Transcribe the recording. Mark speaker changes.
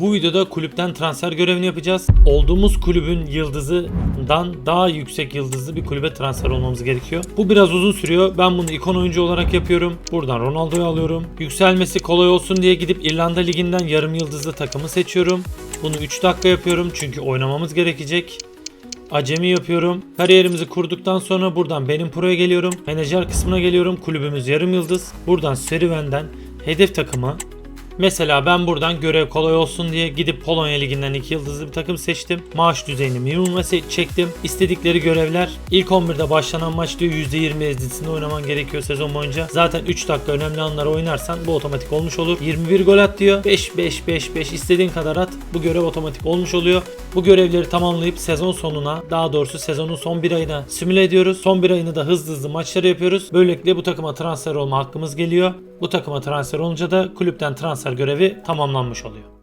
Speaker 1: Bu videoda kulüpten transfer görevini yapacağız. Olduğumuz kulübün yıldızından daha yüksek yıldızlı bir kulübe transfer olmamız gerekiyor. Bu biraz uzun sürüyor. Ben bunu ikon oyuncu olarak yapıyorum. Buradan Ronaldo'yu alıyorum. Yükselmesi kolay olsun diye gidip İrlanda Ligi'nden yarım yıldızlı takımı seçiyorum. Bunu 3 dakika yapıyorum çünkü oynamamız gerekecek. Acemi yapıyorum. Kariyerimizi kurduktan sonra buradan benim pro'ya geliyorum. Menajer kısmına geliyorum. Kulübümüz yarım yıldız. Buradan serüvenden hedef takımı Mesela ben buradan görev kolay olsun diye gidip Polonya Ligi'nden 2 yıldızlı bir takım seçtim. Maaş düzeyini minimuma çektim. İstedikleri görevler ilk 11'de başlanan maç diyor %20 ezdisinde oynaman gerekiyor sezon boyunca. Zaten 3 dakika önemli anları oynarsan bu otomatik olmuş olur. 21 gol at diyor. 5 5 5 5 istediğin kadar at. Bu görev otomatik olmuş oluyor. Bu görevleri tamamlayıp sezon sonuna daha doğrusu sezonun son bir ayına simüle ediyoruz. Son bir ayını da hızlı hızlı maçları yapıyoruz. Böylelikle bu takıma transfer olma hakkımız geliyor. Bu takıma transfer olunca da kulüpten transfer görevi tamamlanmış oluyor.